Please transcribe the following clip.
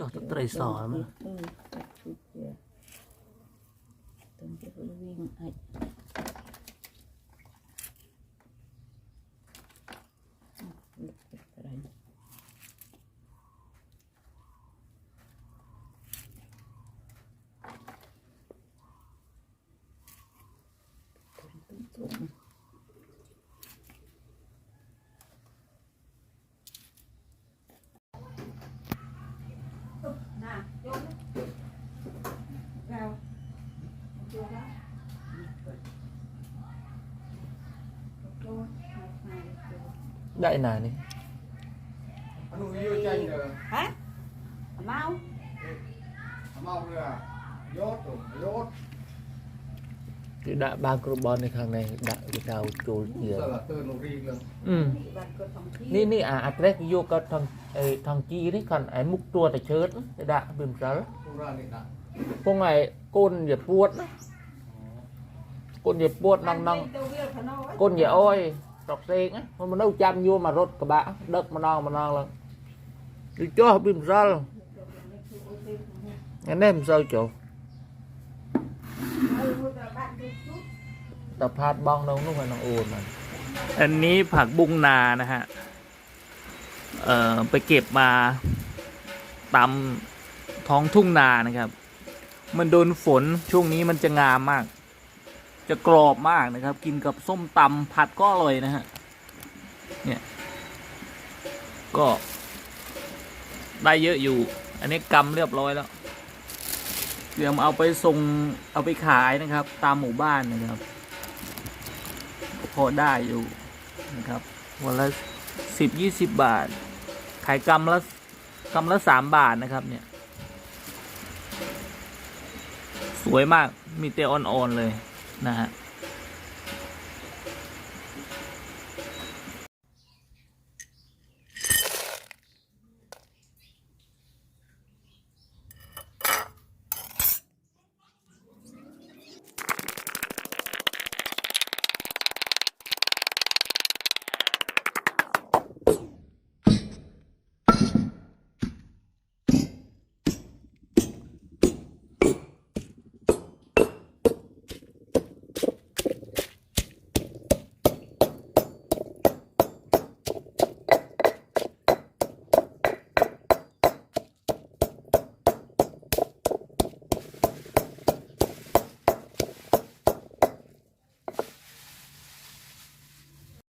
ចុះទៅត្រីសมั้យ Ừ, cắt chút kìa. Từng cái bữa viên Đại nà ni. Anu yêu chanh rồi. Hả? Mau. Mau rồi à? Yốt rồi. Cái đã ba carbon này khang này đã cái tàu trôi nhiều. Ừ. Nì nì à address vô cái thằng thằng chi đấy còn ai múc tua thì chết đã bìm sờ. Hôm ngày côn giật vuốt. Ờ. Côn giật vuốt năng năng, Côn giật ôi. รกเซงมันมันเอาจำยัวมารถกระบะด็กมานองมานองเลยดูจ้าบิมซาลงั้นได้มันเศร้าจูแต่พาดบองน้องนุ่งกับน้องอูนมันอันนี้ผักบุ้งนานะฮะ เอ่อไปเก็บมาตำท้องทุ่งนานะครับ มันโดนฝนช่วงนี้มันจะงามมาก จะกรอบมากนะครับ กินกับส้มตำผัดก็อร่อยนะฮะ เนี่ย ก็ได้เยอะอยู่ อันนี้กำเรียบร้อยแล้ว เตรียมเอาไปส่งเอาไปขายนะครับ ตามหมู่บ้านนะครับ พอได้อยู่นะครับวันละสิบยี่สิบบาท ขายกำละกำละสามบาทนะครับ เนี่ย สวยมากมีแต่อ่อนๆเลย นะฮะ